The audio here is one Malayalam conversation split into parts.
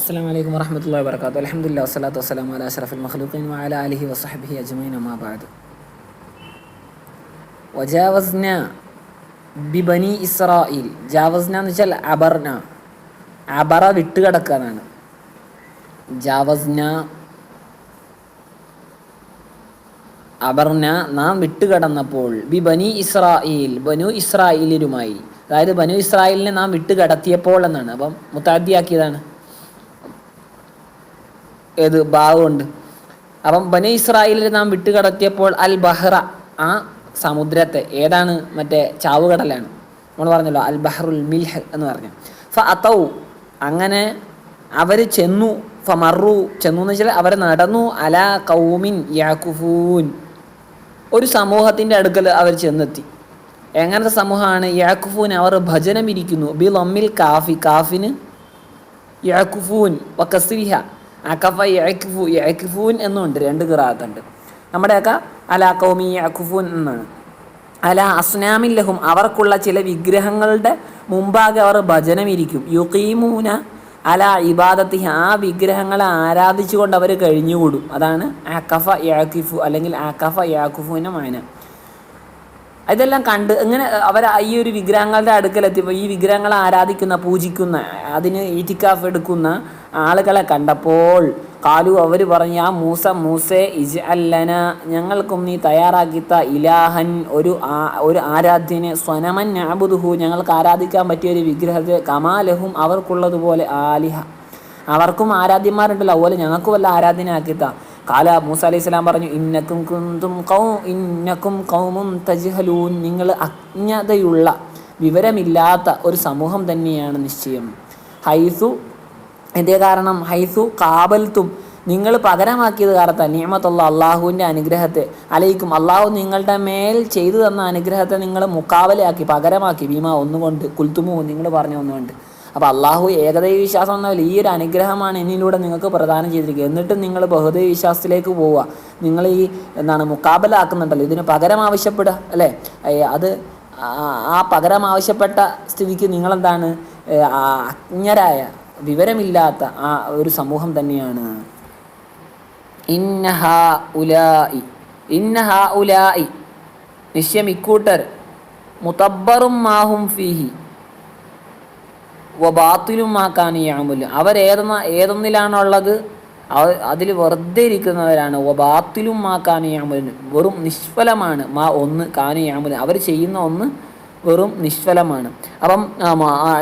അസ്സാം വലൈക്കും വറഹമത്തല്ലാ വർക്കാത്തു അലഹമുല്ലാ വസ്സലാത്തു വസ്സലാം അല അഷറഫുൽ മഖ്ലൂഖീൻ വാല അലഹി വസഹബി അജ്മൈൻ അമാബാദ് വജാവസ്ന ബിബനി ഇസ്രായിൽ ജാവസ്ന എന്ന് വെച്ചാൽ അബർന അബറ വിട്ടുകിടക്കാനാണ് ജാവസ്ന അബർന നാം വിട്ടുകിടന്നപ്പോൾ ബിബനി ഇസ്രായിൽ ബനു ഇസ്രായേലിലുമായി അതായത് ബനു ഇസ്രായേലിനെ നാം വിട്ടുകിടത്തിയപ്പോൾ എന്നാണ്. അപ്പം മുത്താദ്യാക്കിയതാണ്. ഏത് ഭാവമുണ്ട് അപ്പം ബനി ഇസ്രായേലിൽ നാം വിട്ടുകടത്തിയപ്പോൾ അൽ ബഹ്റ ആ സമുദ്രത്തെ ഏതാണ്? മറ്റേ ചാവുകടലാണ്. നമ്മൾ പറഞ്ഞല്ലോ അൽ ബഹ്റുൽ മിൽഹ് എന്ന് പറഞ്ഞു. ഫ അതൗ അങ്ങനെ അവർ ചെന്നു. ഫ മറു ചെന്നു എന്ന് വെച്ചാൽ അവർ നടന്നു. അല കൗമിൻ യാക്കുഫൂൻ ഒരു സമൂഹത്തിന്റെ അടുക്കൽ അവർ ചെന്നെത്തി. എങ്ങനത്തെ സമൂഹമാണ്? യാക്കുഫൂൻ അവർ ഭജനം ഇരിക്കുന്നു ബി ലമ്മിൽ കാഫി കാഫിന് യാക്കുഫൂൻ വക്കസ്രിഹ അക്കഫ യഅക്ഫു യഅക്ഫൂൻ എന്നുണ്ട് രണ്ട് കിറാത്തുണ്ട്. നമ്മുടെയൊക്കെ അല കൗമി യഅക്ഫൂൻ എന്നാണ്. അല അസ്നാമില്ലഹും അവർക്കുള്ള ചില വിഗ്രഹങ്ങളുടെ മുമ്പാകെ അവർ ഭജനം ഇരിക്കും യുക്കീമൂന അല ഇബാദത്തി ആ വിഗ്രഹങ്ങളെ ആരാധിച്ചുകൊണ്ട് അവർ കഴിഞ്ഞുകൂടും. അതാണ് ആക്കഫ യാക്കിഫു അല്ലെങ്കിൽ ആക്കഫ യാക്കുഫുവിന്റെ മാന. ഇതെല്ലാം കണ്ട് ഇങ്ങനെ അവർ ഈ ഒരു വിഗ്രഹങ്ങളുടെ അടുക്കലെത്തിയപ്പോൾ ഈ വിഗ്രഹങ്ങളെ ആരാധിക്കുന്ന പൂജിക്കുന്ന അതിന് ഈറ്റിക്കാഫ് എടുക്കുന്ന ആളുകളെ കണ്ടപ്പോൾ കാലു അവർ പറഞ്ഞു ആ മൂസ മൂസെ ഇജ് അല്ലന ഞങ്ങൾക്കും നീ തയ്യാറാക്കിത്ത ഇലാഹൻ ഒരു ഒരു ആരാധ്യനെ സ്വനമൻ ഞാബുദുഹു ഞങ്ങൾക്ക് ആരാധിക്കാൻ പറ്റിയ ഒരു വിഗ്രഹത്തെ കമാലഹും അവർക്കുള്ളതുപോലെ ആലിഹ. അവർക്കും ആരാധ്യന്മാരുണ്ടല്ലോ അതുപോലെ ഞങ്ങൾക്ക് വല്ല ആരാധ്യനാക്കിത്ത കാല മൂസ അലൈഹി സ്വലാം പറഞ്ഞു ഇന്നക്കും കുന്തും കൗ ഇന്നക്കും കൗമും തജ്ഹലൂൻ. നിങ്ങൾ അജ്ഞതയുള്ള വിവരമില്ലാത്ത ഒരു സമൂഹം തന്നെയാണ് നിശ്ചയം. ഹൈസു എന്തേ കാരണം? ഹൈസു കാബൽത്തും നിങ്ങൾ പകരമാക്കിയത് കാരണത്താൽ നിയമത്തുള്ള അള്ളാഹുവിന്റെ അനുഗ്രഹത്തെ. അലയിക്കും അള്ളാഹു നിങ്ങളുടെ മേൽ ചെയ്തു തന്ന അനുഗ്രഹത്തെ നിങ്ങൾ മുക്കാവലയാക്കി പകരമാക്കി. ഭീമ ഒന്നുകൊണ്ട് കുൽത്തുമു നിങ്ങൾ പറഞ്ഞ ഒന്നുകൊണ്ട്. അപ്പോൾ അള്ളാഹു ഏകദൈവ വിശ്വാസം എന്നല്ല ഈ ഒരു അനുഗ്രഹമാണ് എന്നിലൂടെ നിങ്ങൾക്ക് പ്രദാനം ചെയ്തിരിക്കുക. എന്നിട്ടും നിങ്ങൾ ബഹുദൈവ വിശ്വാസത്തിലേക്ക് പോവുക. നിങ്ങൾ ഈ എന്താണ് മുക്കാബലാക്കുന്നുണ്ടല്ലോ. ഇതിന് പകരം ആവശ്യപ്പെടുക അല്ലേ? അത് ആ പകരം ആവശ്യപ്പെട്ട സ്ഥിതിക്ക് നിങ്ങളെന്താണ്? അജ്ഞരായ വിവരമില്ലാത്ത ആ ഒരു സമൂഹം തന്നെയാണ്. ഇന്നഹ നിശ്ചയം ഇക്കൂട്ടർ. മുത്തബ്ബറും മാഹും ഫീഹി. വബാത്തിലും മാക്കാൻ യാമുൽ അവരേതെന്ന ഏതൊന്നിലാണുള്ളത്? അതിൽ വെറുതെ ഇരിക്കുന്നവരാണ്. വബാത്തിലും മാ യാമുൽ വെറും നിഷ്ഫലമാണ് മാ ഒന്ന് കാനിയാമുൽ അവർ ചെയ്യുന്ന ഒന്ന് വെറും നിഷ്ഫലമാണ് അപ്പം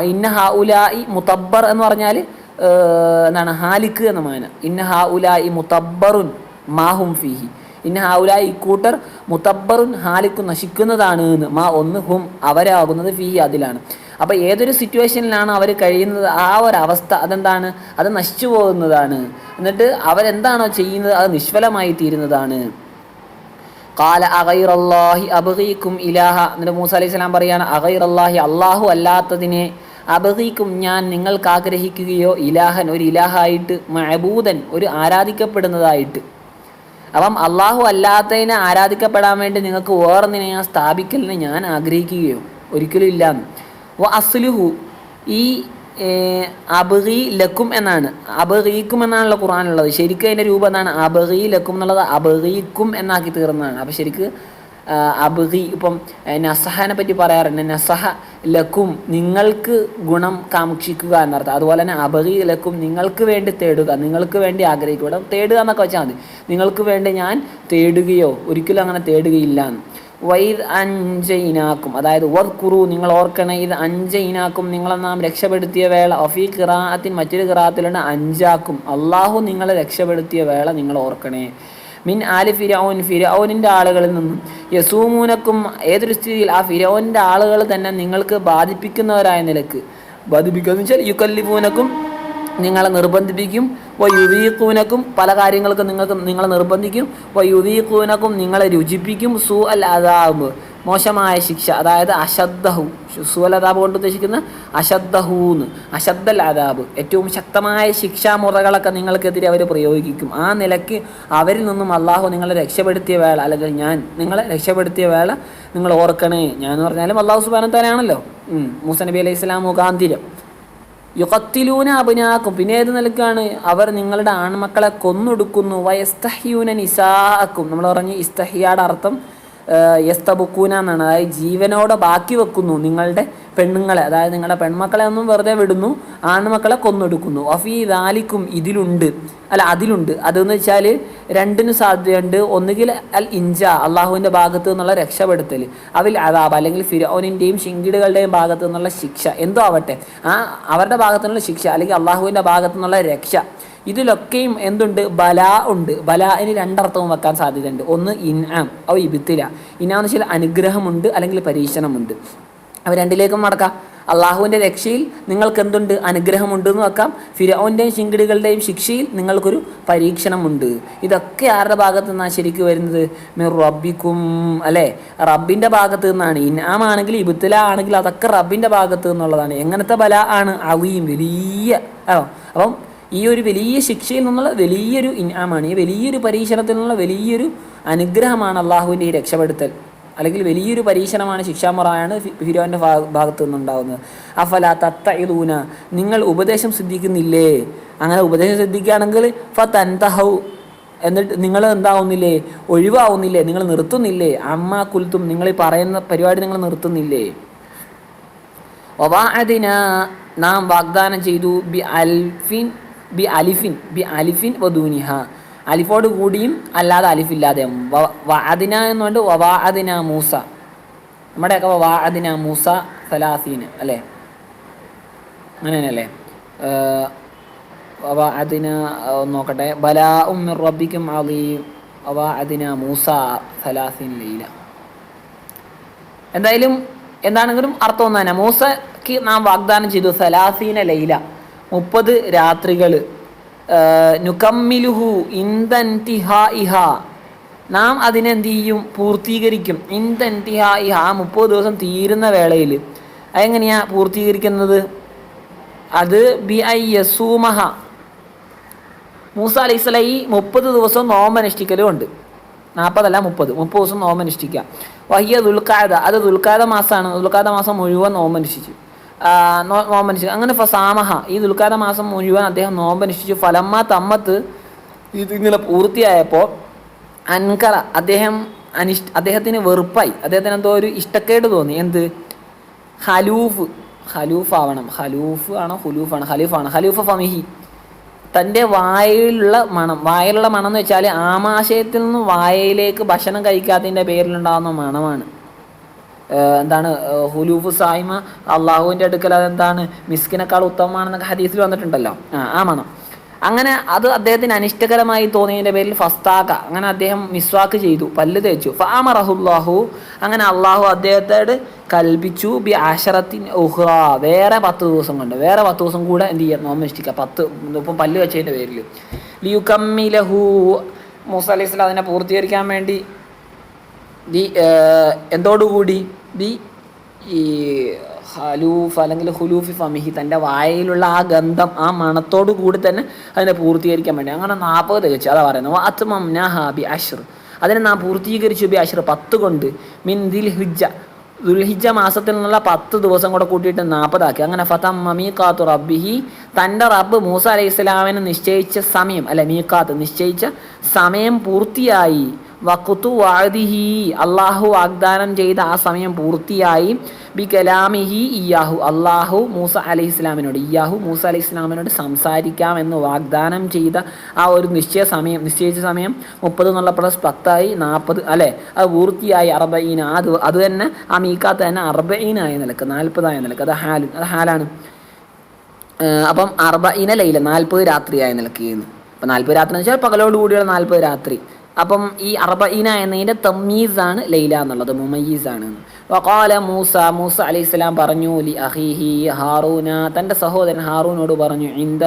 ഇന്ന ഹാ ഉലായി മുത്തബ്ബർ എന്ന് പറഞ്ഞാൽ എന്താണ് ഹാലിക്ക് എന്ന മാന. ഇന്ന ഹാ ഉലായി മുത്തബ്ബറുൻ മാഹും ഫിഹി. ഇന്ന ഹാ ഉലായി ഇക്കൂട്ടർ മുത്തബ്ബറുൻ ഹാലിക്കു നശിക്കുന്നതാണ് എന്ന്. മാ ഒന്ന് ഹും അവരാകുന്നത് ഫിഹി അതിലാണ്. അപ്പോൾ ഏതൊരു സിറ്റുവേഷനിലാണ് അവർ കഴിയുന്നത്? ആ ഒരു അവസ്ഥ അതെന്താണ്? അത് നശിച്ചു പോകുന്നതാണ്. എന്നിട്ട് അവരെന്താണോ ചെയ്യുന്നത്? അത് നിഷ്ഫലമായി തീരുന്നതാണ്. കാല അഗൈറല്ലാഹി അബഹീക്കും ഇലാഹ. എന്നിട്ട് മൂസ അലൈഹി സ്വലാം പറയാണ് അഗൈറല്ലാഹി അള്ളാഹു അല്ലാത്തതിനെ അബഹീക്കും ഞാൻ നിങ്ങൾക്ക് ആഗ്രഹിക്കുകയോ ഇലാഹൻ ഒരു ഇലാഹായിട്ട് മഹബൂദൻ ഒരു ആരാധിക്കപ്പെടുന്നതായിട്ട്. അപ്പം അള്ളാഹു അല്ലാത്തതിനെ ആരാധിക്കപ്പെടാൻ വേണ്ടി നിങ്ങൾക്ക് വേറൊന്നിനെ ഞാൻ സ്ഥാപിക്കലിനെ ഞാൻ ആഗ്രഹിക്കുകയോ ഒരിക്കലും ഇല്ലാന്ന്. വ അസ്ലുഹു ഈ അബഹി ലക്കും എന്നാണ്. അബഹീക്കും എന്നാണല്ലോ ഖുറാനുള്ളത് ശരിക്കും അതിന്റെ രൂപം എന്താണ്? അബഹി ലക്കും എന്നുള്ളത് അബഹീക്കും എന്നാക്കി തീർന്നതാണ്. അപ്പോൾ ശരിക്ക് അബഹി ഇപ്പം നസഹനെ പറ്റി പറയാറുണ്ട്. നസഹ ലക്കും നിങ്ങൾക്ക് ഗുണം കാക്ഷിക്കുക എന്നർത്ഥം. അതുപോലെ തന്നെ അബഹി ലക്കും നിങ്ങൾക്ക് വേണ്ടി തേടുക നിങ്ങൾക്ക് വേണ്ടി ആഗ്രഹിക്കുക. തേടുക എന്നൊക്കെ വെച്ചാൽ മതി. നിങ്ങൾക്ക് വേണ്ടി ഞാൻ തേടുകയോ ഒരിക്കലും അങ്ങനെ തേടുകയില്ല എന്ന്. വൈദ് അഞ്ചൈനാക്കും അതായത് വർക്കുറു നിങ്ങൾ ഓർക്കണ ഇത് അഞ്ചൈനാക്കും നിങ്ങളെ നാം രക്ഷപ്പെടുത്തിയ വേള ഒഫീ കിറാത്തിൻ മറ്റൊരു കിറാത്തിലുണ്ട് അഞ്ചാക്കും അള്ളാഹു നിങ്ങളെ രക്ഷപ്പെടുത്തിയ വേള നിങ്ങൾ ഓർക്കണേ. മിൻ ആലി ഫിരൗൻ ഫിരൗനിന്റെ ആളുകളിൽ നിന്നും. യസൂമൂനക്കും ഏതൊരു സ്ഥിതിയിൽ ആ ഫിരൗനിന്റെ ആളുകൾ തന്നെ നിങ്ങൾക്ക് ബാധിപ്പിക്കുന്നവരായ നിലയ്ക്ക്. ബാധിപ്പിക്കുക എന്ന് വെച്ചാൽ യുക്കല്ലിഫൂനക്കും നിങ്ങളെ നിർബന്ധിപ്പിക്കും. വ യുവീക്കൂനക്കും പല കാര്യങ്ങൾക്കും നിങ്ങൾക്ക് നിങ്ങളെ നിർബന്ധിക്കും. വ യുവീക്കൂനക്കും നിങ്ങളെ രുചിപ്പിക്കും. സു അൽ മോശമായ ശിക്ഷ അതായത് അശദ്ധഹു സു അൽ അതാബ് കൊണ്ട് ഉദ്ദേശിക്കുന്ന അശദ്ധഹൂന്ന് അശദ്ധൽ അതാബ് ഏറ്റവും ശക്തമായ ശിക്ഷാമുറകളൊക്കെ നിങ്ങൾക്കെതിരെ അവർ പ്രയോഗിക്കും. ആ നിലയ്ക്ക് അവരിൽ നിന്നും അള്ളാഹു നിങ്ങളെ രക്ഷപ്പെടുത്തിയ വേള അല്ലെങ്കിൽ ഞാൻ നിങ്ങളെ രക്ഷപ്പെടുത്തിയ വേള നിങ്ങൾ ഓർക്കണേ. ഞാൻ എന്ന് പറഞ്ഞാലും അള്ളാഹു സുബാനത്താലാണല്ലോ മൂസ നബി അലൈഹി ഇസ്ലാം മുഖാന്തിരം. യുക്കത്തിലൂന അഭിനാക്കും പിന്നെ ഏത് നിലക്കാണ്? അവർ നിങ്ങളുടെ ആൺമക്കളെ കൊന്നൊടുക്കുന്നു. വയസ്തഹ്യൂന നിസാക്കും നമ്മൾ പറഞ്ഞു ഇസ്തഹിയാടെ അർത്ഥം യസ്തബുക്കൂന എന്നാണ്. അതായത് ജീവനോടെ ബാക്കി വെക്കുന്നു നിങ്ങളുടെ പെണ്ണുങ്ങളെ. അതായത് നിങ്ങളുടെ പെൺമക്കളെ ഒന്നും വെറുതെ വിടുന്നു ആൺമക്കളെ കൊന്നൊടുക്കുന്നു. വഫീ ദാലിക്കും ഇതിലുണ്ട്. അല്ല അതിലുണ്ട്. അതെന്ന് വെച്ചാൽ രണ്ടിനും സാധ്യതയുണ്ട്. ഒന്നുകിൽ അൽ ഇഞ്ച അള്ളാഹുവിന്റെ ഭാഗത്ത് നിന്നുള്ള രക്ഷപ്പെടുത്തൽ. അതിൽ അതാബ് അല്ലെങ്കിൽ ഫിരോനിന്റെയും ഷിങ്കിടുകളുടെയും ഭാഗത്ത് നിന്നുള്ള ശിക്ഷ. എന്തോ ആവട്ടെ. ആ അവരുടെ ഭാഗത്തു നിന്നുള്ള ശിക്ഷ അല്ലെങ്കിൽ അള്ളാഹുവിന്റെ ഭാഗത്തു നിന്നുള്ള രക്ഷ. ഇതിലൊക്കെയും എന്തുണ്ട്? ബല ഉണ്ട്. ബല ഇനി രണ്ടർത്ഥവും വെക്കാൻ സാധ്യതയുണ്ട്. ഒന്ന് ഇൻആം ഔ ഇബിത്തില. ഇനാന്ന് വെച്ചാൽ അനുഗ്രഹമുണ്ട് അല്ലെങ്കിൽ പരീക്ഷണമുണ്ട്. അവ രണ്ടിലേക്കും മടക്കാം. അള്ളാഹുവിന്റെ രക്ഷയിൽ നിങ്ങൾക്ക് എന്തുണ്ട്? അനുഗ്രഹമുണ്ട് എന്ന് വെക്കാം. ഫിരോന്റെയും ശിങ്കിടികളുടെയും ശിക്ഷയിൽ നിങ്ങൾക്കൊരു പരീക്ഷണമുണ്ട്. ഇതൊക്കെ ആരുടെ ഭാഗത്തു നിന്നാണ് ശരിക്കും വരുന്നത്? മിർ റബ്ബിക്കും അല്ലേ? റബ്ബിന്റെ ഭാഗത്ത് നിന്നാണ്. ഇനാം ആണെങ്കിൽ ഇബുത്തല ആണെങ്കിൽ അതൊക്കെ റബ്ബിന്റെ ഭാഗത്ത് നിന്നുള്ളതാണ്. എങ്ങനത്തെ ബല ആണ്? അവയും വലിയ അപ്പം ഈ ഒരു വലിയ ശിക്ഷയിൽ നിന്നുള്ള വലിയൊരു ഇനാമാണ് ഈ വലിയൊരു പരീക്ഷണത്തിൽ നിന്നുള്ള വലിയൊരു അനുഗ്രഹമാണ് അള്ളാഹുവിന്റെ ഈ രക്ഷപ്പെടുത്തൽ. അല്ലെങ്കിൽ വലിയൊരു പരീക്ഷണമാണ് ശിക്ഷാമുറയാണ് ഫിരോന്റെ ഭാഗത്തു നിന്നുണ്ടാകുന്നത് അഫല തത്ത ഇലൂന നിങ്ങൾ ഉപദേശം ശ്രദ്ധിക്കുന്നില്ലേ അങ്ങനെ ഉപദേശം ശ്രദ്ധിക്കുകയാണെങ്കിൽ ഫ തൻതഹൗ എന്നിട്ട് നിങ്ങൾ എന്താവുന്നില്ലേ? ഒഴിവാവുന്നില്ലേ? നിങ്ങൾ നിർത്തുന്നില്ലേ? അമ്മ കുൽത്തും നിങ്ങൾ ഈ പറയുന്ന പരിപാടി നിങ്ങൾ നിർത്തുന്നില്ലേ? ഒവാ അതിന നാം വാഗ്ദാനം ചെയ്തു ബി അൽഫിൻ ബി അലിഫിൻ ബി അലിഫിൻ വധൂനിഹ. അലിഫോട് കൂടിയും അല്ലാതെ അലിഫില്ലാതെ അദിന എന്ന് പറഞ്ഞു വവാ അദിന മൂസ. നമ്മുടെയൊക്കെ വവാ അദിന മൂസ സലാസീന് അല്ലേ? അങ്ങനെ തന്നെയല്ലേ വവാ അദിന നോക്കട്ടെ. ബലാ ഉമ്മിർ റബ്ബിക്കും അലീം വവാ അദിന മൂസ സലാസീൻ ലീല. എന്തായാലും എന്താണെങ്കിലും അർത്ഥം ഒന്നാണ്. തന്നെ മൂസക്ക് നാം വാഗ്ദാനം ചെയ്തു സലാസീന ലൈല. മുപ്പത് രാത്രികൾ നുക്കമ്മിലുഹു ഇന്ദൻതിഹാ ഇഹ നാം അതിനെന്ത് ചെയ്യും പൂർത്തീകരിക്കും. ഇന്ദൻതിഹാ ഇഹ ആ മുപ്പത് ദിവസം തീരുന്ന വേളയിൽ അതെങ്ങനെയാണ് പൂർത്തീകരിക്കുന്നത്? അത് ബി ഐ യസൂമഹ. മൂസ അലൈഹി ഈ മുപ്പത് ദിവസം നോമ്പനുഷ്ഠിക്കലും ഉണ്ട്. നാൽപ്പതല്ല മുപ്പത്. മുപ്പത് ദിവസം നോമ്പനുഷ്ഠിക്കുക വഹിയ ദുൽഖാദ. അത് ദുൽഖാദ മാസമാണ് ദുൽഖാദ മാസം മുഴുവൻ നോമ്പനുഷ്ഠിച്ചു. നോമ്പനുഷ്ഠിച്ചു അങ്ങനെ ഫസാമഹ ഈ ദുൽക്കാര മാസം മുഴുവൻ അദ്ദേഹം നോമ്പനുഷ്ഠിച്ചു. ഫലമ്മ തമ്മത്ത് ഇതിങ്ങനെ പൂർത്തിയായപ്പോൾ അൻകറ. അദ്ദേഹം അനിഷ് അദ്ദേഹത്തിന് വെറുപ്പായി. അദ്ദേഹത്തിന് എന്തോ ഒരു ഇഷ്ടക്കേട് തോന്നി. എന്ത്? ഹലൂഫ് ഹലൂഫ് ആവണം ഹലൂഫ് ആണോ? ഹുലൂഫ് ആണ് ഹലൂഫാണ് ഹലൂഫ് ഫമിഹി. തന്റെ വായിലുള്ള മണം. വായിലുള്ള മണം എന്ന് വെച്ചാൽ ആമാശയത്തിൽ നിന്ന് വായയിലേക്ക് ഭക്ഷണം കഴിക്കാത്തതിന്റെ പേരിലുണ്ടാകുന്ന മണമാണ്. എന്താണ് ഹുലൂഫ് സായ്മ അള്ളാഹുവിന്റെ അടുക്കൽ അതെന്താണ് മിസ്കിനേക്കാൾ ഉത്തമമാണെന്നൊക്കെ ഹദീസിൽ വന്നിട്ടുണ്ടല്ലോ. ആ ആമാണോ അങ്ങനെ അത് അദ്ദേഹത്തിന് അനിഷ്ടകരമായി തോന്നിയതിന്റെ പേരിൽ ഫസ്താക്ക അങ്ങനെ അദ്ദേഹം മിസ്വാക്ക് ചെയ്തു പല്ല് തേച്ചു. ഫാമറഹുല്ലാഹു. അങ്ങനെ അള്ളാഹു അദ്ദേഹത്തോട് കൽപ്പിച്ചു ബി ആശറത്തിൻ ഉഹ്റ. വേറെ പത്ത് ദിവസം കൊണ്ട് വേറെ പത്ത് ദിവസം കൂടെ എന്ത് ചെയ്യാം? നോമ്പ് ഇഷ്ടിക്കുക പത്ത് ഇപ്പം പല്ല് വെച്ചതിന്റെ പേരിൽ ലിയുക്കമ്മിലഹു മൂസ അലൈഹി അതിനെ പൂർത്തീകരിക്കാൻ വേണ്ടി ദി എന്തോടുകൂടി? ദി ഈ ഹലൂഫ് അല്ലെങ്കിൽ ഹുലൂഫി ഫമിഹി തന്റെ വായയിലുള്ള ആ ഗന്ധം ആ മണത്തോടു കൂടി തന്നെ അതിനെ പൂർത്തീകരിക്കാൻ വേണ്ടി. അങ്ങനെ നാൽപ്പത് തികച്ചു. അതാ പറയുന്നത്. വാത്മം നഹ ബി അഷർ അതിനെ നാം പൂർത്തീകരിച്ചു ബി അഷർ പത്ത് കൊണ്ട്. മിൻ ദിൽ ഹിജ ദുൽഹിജ മാസത്തിൽ നിന്നുള്ള പത്ത് ദിവസം കൂടെ കൂട്ടിയിട്ട് നാൽപ്പതാക്കി അങ്ങനെ ഫതം മീക്കാത്തു റബ്ബിഹി. തന്റെ റബ്ബ് മൂസ അലൈഹി സ്വലാമിന് നിശ്ചയിച്ച സമയം അല്ല മീക്കാത്ത് നിശ്ചയിച്ച സമയം പൂർത്തിയായി. വക്കുത്തു വാദിഹി. അള്ളാഹു വാഗ്ദാനം ചെയ്ത ആ സമയം പൂർത്തിയായി. ബി കലാമിഹി ഇയാഹു അള്ളാഹു മൂസ അലൈഹി ഇസ്ലാമിനോട് ഇയാഹു മൂസ അലൈഹി ഇസ്ലാമിനോട് സംസാരിക്കാമെന്ന് വാഗ്ദാനം ചെയ്ത ആ ഒരു നിശ്ചയ സമയം നിശ്ചയിച്ച സമയം മുപ്പത് എന്നുള്ള പ്ലസ് പത്തായി നാൽപ്പത് അല്ലേ? അത് പൂർത്തിയായി അറബീന. അത് അത് തന്നെ ആ മീക്കാത്ത് തന്നെ അറബീനായ നിലയ്ക്ക് നാൽപ്പതായ നിലയ്ക്ക്. അത് ഹാലു അത് ഹാലാണ്. അപ്പം അർബഇന ലൈല നാൽപ്പത് രാത്രിയായ നിലയ്ക്ക് ചെയ്യുന്നു. അപ്പം നാൽപ്പത് രാത്രി എന്ന് വെച്ചാൽ പകലോട് കൂടിയുള്ള നാൽപ്പത് രാത്രി. അപ്പം ഈ അർബഇന എന്നതിന്റെ തമ്മീസാണ് ലൈല എന്നുള്ളത് മുമയ്യീസാണ്. വക്കാല മൂസ മൂസ അലൈഹി സ്വലാം പറഞ്ഞു ലി അഹീഹി ഹാറൂന തന്റെ സഹോദരൻ ഹാറൂനോട് പറഞ്ഞു ഇന്ദ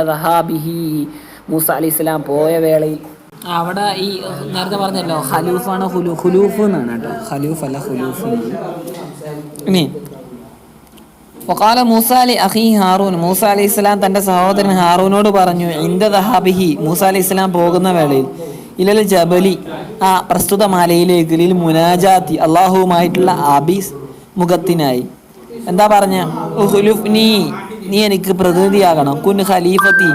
മൂസ അലൈഹി സ്വലാം പോയ വേളയിൽ അവിടെ ഈ നേരത്തെ പറഞ്ഞല്ലോ ഹലൂഫാണ് ഹുലു ഹുലൂഫ് എന്നാണ് കേട്ടോ. ഹലൂഫ് അല്ല ഹുലൂഫ് വക്കാല മൂസ അലി അഹി ഹാറൂൻ മൂസ അലി ഇസ്ലാം തന്റെ സഹോദരൻ ഹാറൂനോട് പറഞ്ഞു ഇന്ദ ദഹാബിഹി. മൂസ അലി ഇസ്ലാം പോകുന്ന വേളയിൽ ഇലൽ ജബലി. ആ പ്രസ്തുത മലയിലേക്ക് ലിൽ മുനാജാത്തി അള്ളാഹുവുമായിട്ടുള്ള അബി മുഖത്തിനായി. എന്താ പറഞ്ഞ? നീ നീ എനിക്ക് പ്രതിനിധിയാകണം. കുൻ ഖലീഫത്തി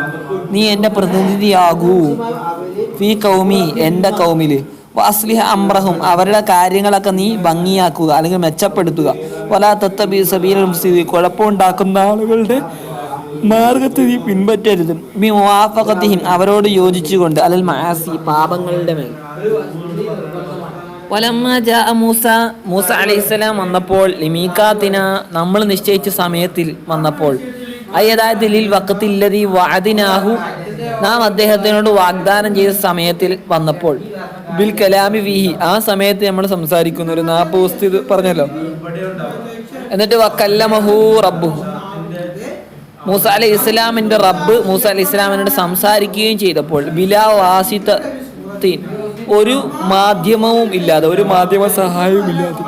നീ എന്റെ പ്രതിനിധിയാകൂ. ഫീ കൗമി എന്റെ കൗമിൽ അസ്ലിഹ അമ്രഹും അവരുടെ കാര്യങ്ങളൊക്കെ നീ ഭംഗിയാക്കുക അല്ലെങ്കിൽ മെച്ചപ്പെടുത്തുക. വലാ തത്തബി സബീൽ കുഴപ്പമുണ്ടാക്കുന്ന ആളുകളുടെ മാർഗത്തെ നീ പിൻപറ്റരുത്. ബി മുവാഫഖത്തിഹിം അവരോട് യോജിച്ചുകൊണ്ട് അലൽ മാസി പാപങ്ങളുടെ മേൽ. വലമ്മ ജാ മൂസ മൂസ അലൈഹിസ്സലാം വന്നപ്പോൾ ലിമീക്കാത്തിന നമ്മൾ നിശ്ചയിച്ച സമയത്തിൽ വന്നപ്പോൾ അയ്യതായത് ലിൽ വക്കത്തില്ലതി വാദിനാഹു നാം അദ്ദേഹത്തിനോട് വാഗ്ദാനം ചെയ്ത സമയത്തിൽ വന്നപ്പോൾ ബിൽ കലാമി വിഹി ആ സമയത്ത് നമ്മൾ സംസാരിക്കുന്ന ഒരു നാപ്പ് പറഞ്ഞല്ലോ. എന്നിട്ട് വക്കല്ലമഹു റബ്ബുഹു. മൂസ അലി ഇസ്ലാമിന്റെ റബ്ബ് മൂസ അലി ഇസ്ലാമിനോട് സംസാരിക്കുകയും ചെയ്തപ്പോൾ ബിലാ വാസിത്തീൻ ഒരു മാധ്യമവും ഇല്ലാതെ ഒരു മാധ്യമ സഹായവും ഇല്ലാതെ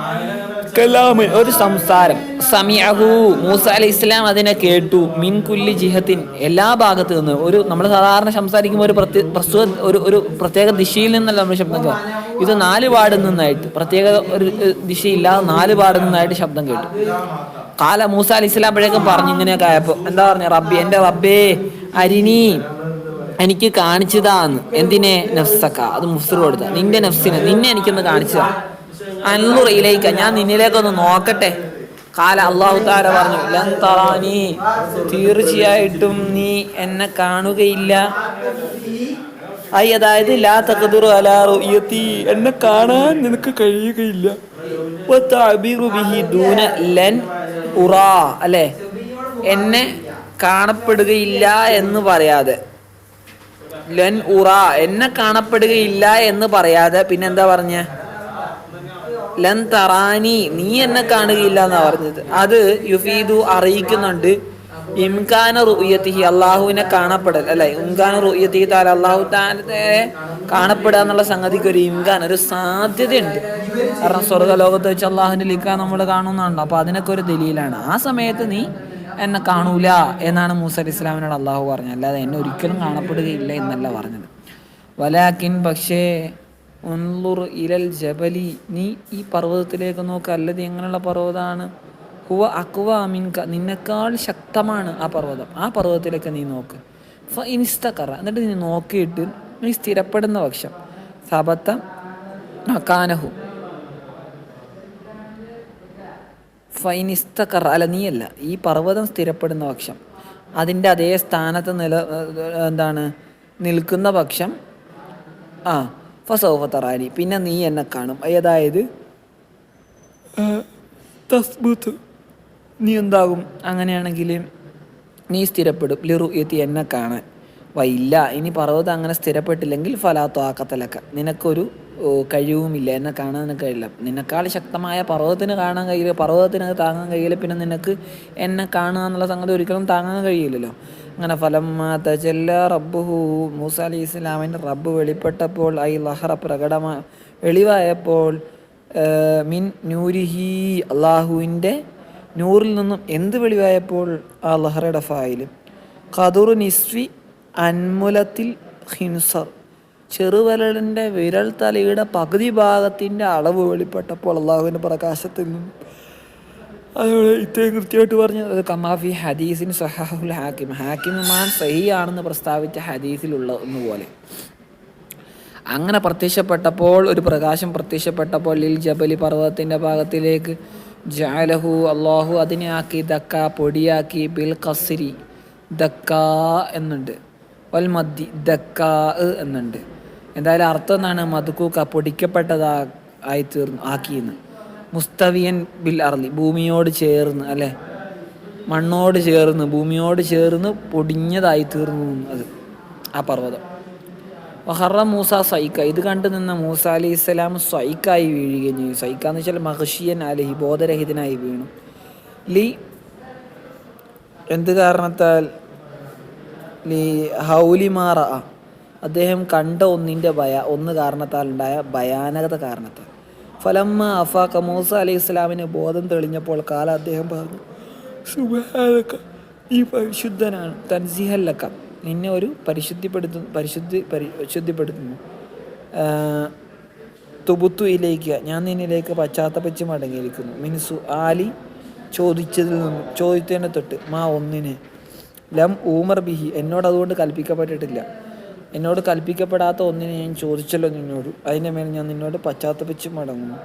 കലാമ് ഒരു സംസാരം. സമിഅഹു മൂസ അലി ഇസ്ലാം അതിനെ കേട്ടു. മിൻ കുല്ലി ജിഹത്തിൻ എല്ലാ ഭാഗത്തു നിന്ന്. ഒരു നമ്മൾ സാധാരണ സംസാരിക്കുമ്പോൾ ഒരു പ്രത്യേക പ്രസ്തുത ഒരു ഒരു പ്രത്യേക ദിശയിൽ നിന്നല്ല നമ്മൾ ശബ്ദം കേൾക്കുക ഇത് നാല് പാടിൽ നിന്നായിട്ട് പ്രത്യേക ഒരു ദിശയില്ലാതെ നാല് പാടിൽ നിന്നായിട്ട് ശബ്ദം കേട്ടു. കാല മൂസ അലി ഇസ്ലാം അപ്പോഴേക്കും പറഞ്ഞു ഇങ്ങനെയൊക്കെ ആയപ്പോ എന്താ പറഞ്ഞ റബ്ബി എന്റെ റബ്ബേ അരിനി എനിക്ക് കാണിച്ചതാന്ന്. എന്തിനെ? നഫ്സക്ക. അത് മുഫ്സർ കൊടുത്ത. നിന്റെ നഫ്സിനെ നിന്നെ എനിക്കൊന്ന് കാണിച്ചതാ. അന്നുറയിലേക്ക് ഞാൻ നിന്നിലേക്കൊന്ന് നോക്കട്ടെ. കാല അള്ളാഹു താര പറഞ്ഞു ലൻ തറാനി തീർച്ചയായിട്ടും നീ എന്നെ കാണുകയില്ല. ഐ അതായത് ലാ തഖദിറു അലാ റുയത്തി എന്നെ കാണാൻ നിനക്ക് കഴിയുകയില്ല. ദൂന ലൻ ഉറാ അല്ലേ? എന്നെ കാണപ്പെടുകയില്ല എന്ന് പറയാതെ. ലൻ ഉറ എന്നെ കാണപ്പെടുകയില്ല എന്ന് പറയാതെ പിന്നെന്താ പറഞ്ഞ? ലൻ തറാനി നീ എന്നെ കാണുകയില്ല എന്നാ പറഞ്ഞത്. അത് യുഫീദു അറിയിക്കുന്നുണ്ട്. ഇംകാന റുയത്തിഹി അള്ളാഹുവിനെ കാണപ്പെടൽ. അല്ലെ? ഇംകാന റുയത്തിഹി താല അള്ളാഹു താനത്തെ കാണപ്പെടുക എന്നുള്ള സംഗതിക്ക് ഒരു ഇംഖാൻ ഒരു സാധ്യതയുണ്ട്. കാരണം സ്വർഗലോകത്ത് വെച്ച് അള്ളാഹുവിന്റെ ലിക്ക നമ്മൾ കാണുന്നുണ്ടോ? അപ്പൊ അതിനൊക്കെ ഒരു ദലീലാണ്. ആ സമയത്ത് നീ എന്നെ കാണൂല എന്നാണ് മൂസ അലി ഇസ്ലാമിനോട് അള്ളാഹു പറഞ്ഞത്. അല്ലാതെ എന്നെ ഒരിക്കലും കാണപ്പെടുകയില്ല എന്നല്ല പറഞ്ഞത്. വലാക്കിൻ പക്ഷേ ഉൻലുർ ഇലൽ ജബലി. നീ ഈ പർവതത്തിലേക്ക് നോക്ക്. അല്ലത് എങ്ങനെയുള്ള പർവതമാണ് ഹുവ അക്വ മിൻക. നിന്നെക്കാൾ ശക്തമാണ് ആ പർവതം. ആ പർവതത്തിലേക്ക് നീ നോക്ക്. ഫ എന്നിട്ട് നീ നോക്കിയിട്ട് നീ സ്ഥിരപ്പെടുന്ന പക്ഷം. സബത്ത മക്കാനഹു ഫൈനിസ്തക്കറ അല്ല നീയല്ല. ഈ പർവതം സ്ഥിരപ്പെടുന്ന പക്ഷം. അതിന്റെ അതേ സ്ഥാനത്ത് നില എന്താണ്? നിൽക്കുന്ന പക്ഷം. ആ. ഫസൗഫ തറാനി പിന്നെ നീ എന്നെ കാണും. അതായത് തസ്ബുത്ത്. നീ എന്താകും? അങ്ങനെയാണെങ്കിൽ നീ സ്ഥിരപ്പെടും. ലിറു എത്തി എന്നെ കാണാൻ. വയില്ല ഇനി പർവതം അങ്ങനെ സ്ഥിരപ്പെട്ടില്ലെങ്കിൽ ഫലാത്തോ ആക്കത്തലക്ക നിനക്കൊരു കഴിവുമില്ല. എന്നെ കാണാൻ കഴിയില്ല. നിന്നെക്കാൾ ശക്തമായ പർവതത്തിന് കാണാൻ കഴിയില്ല. പർവതത്തിന് അത് താങ്ങാൻ കഴിയില്ല. പിന്നെ നിനക്ക് എന്നെ കാണുക എന്നുള്ള സംഗതി ഒരിക്കലും താങ്ങാൻ കഴിയില്ലല്ലോ. അങ്ങനെ ഫലം തജല്ല റബ്ബുഹു. മൂസ അലി ഇസ്ലാമിന്റെ റബ്ബ് വെളിപ്പെട്ടപ്പോൾ ഐ ലഹറ പ്രകടമാ വെളിവായപ്പോൾ മിൻ നൂരിഹി അള്ളാഹുവിന്റെ നൂറിൽ നിന്നും എന്ത് വെളിവായപ്പോൾ? ആ ലഹറയുടെ ഫായിൽ ഖദുർ നിസ്വി അൻമുലത്തിൽ ഹിൻസർ ചെറുവിരലിന്റെ വിരൽ തലയുടെ പകുതി ഭാഗത്തിന്റെ അളവ് വെളിപ്പെട്ടപ്പോൾ അള്ളാഹുവിന്റെ പ്രകാശത്തിൽ നിന്നും അതുപോലെ ഇത്രയും കൃത്യമായിട്ട് പറഞ്ഞത് അത് കമാഫി ഹദീസിൻ സഹാഹുൽ ഹാക്കിം. ഹാക്കിമാൻ സഹിയാണെന്ന് പ്രസ്താവിച്ച ഹദീസിലുള്ള ഒന്നുപോലെ. അങ്ങനെ പ്രത്യക്ഷപ്പെട്ടപ്പോൾ ഒരു പ്രകാശം പ്രത്യക്ഷപ്പെട്ടപ്പോൾ ലിൽ ജബലി പർവതത്തിന്റെ ഭാഗത്തിലേക്ക് ജാലഹു അള്ളാഹു അതിനെ ആക്കി ദക്ക പൊടിയാക്കി ബിൽ കസിരി ദക്ക എന്നുണ്ട്. വൽ മദ്ദി ദക്ക എന്നുണ്ട്. എന്തായാലും അർത്ഥം എന്നാണ് മധുക്കൂക്ക പൊടിക്കപ്പെട്ടതാ ആയി തീർന്നു ആക്കിയെന്ന്. മുസ്തവിയൻ ബിൽ അർലി ഭൂമിയോട് ചേർന്ന് അല്ലേ? മണ്ണോട് ചേർന്ന് ഭൂമിയോട് ചേർന്ന് പൊടിഞ്ഞതായി തീർന്നു അത് ആ പർവതം. വഹറ മൂസ സൈക്ക ഇത് കണ്ടു നിന്ന മൂസ അലി ഇസ്ലാം സൈക്കായി വീഴുകയും ചെയ്യും സൈക്ക എന്ന് വെച്ചാൽ മഹഷിയൻ അലഹി ബോധരഹിതനായി വീണു. ലി എന്ത് കാരണത്താൽ? ലി ഹൗലിമാറ അദ്ദേഹം കണ്ട ഒന്നിന്റെ ഭയ ഒന്ന് കാരണത്താൽ ഉണ്ടായ ഭയാനകത കാരണത്താൽ. ഫലമ്മ അഫാക്ക മൂസ അലൈഹി ഇസ്ലാമിന് ബോധം തെളിഞ്ഞപ്പോൾ കാല അദ്ദേഹം പറഞ്ഞു നീ പരിശുദ്ധനാണ്. തൻസിഹല്ലക്ക നിന്നെ ഒരു പരിശുദ്ധിപ്പെടുത്തു പരിശുദ്ധി പരിശുദ്ധിപ്പെടുത്തുന്നു തുബുത്തു ഇലേക്ക് ഞാൻ നിന്നിലേക്ക് പശ്ചാത്തപിച്ച് മടങ്ങിയിരിക്കുന്നു. മിൻസു ആലി ചോദിച്ചതിൽ നിന്നും ചോദിച്ചതിനെ തൊട്ട് മാ ഒന്നിനെ. ലം ഊമർ ബിഹി എന്നോട് അതുകൊണ്ട് കൽപ്പിക്കപ്പെട്ടിട്ടില്ല. എന്നോട് കൽപ്പിക്കപ്പെടാത്ത ഒന്നിനെ ഞാൻ ചോദിച്ചല്ലോ നിന്നോട്. അതിന്റെ മേൽ ഞാൻ നിന്നോട് പശ്ചാത്തപിച്ച് മടങ്ങുന്നു.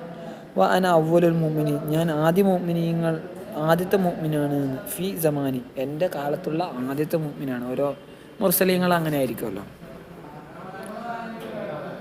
വ അന അവലുൽ മുമ്മിനി ഞാൻ ആദ്യ മുമിനിയങ്ങൾ ആദ്യത്തെ മുമ്മിനാണ് ഫി ജമാനി എന്റെ കാലത്തുള്ള ആദ്യത്തെ മുമ്മിനാണ് ഓരോ മുർസലീങ്ങൾ അങ്ങനെ ആയിരിക്കുമല്ലോ.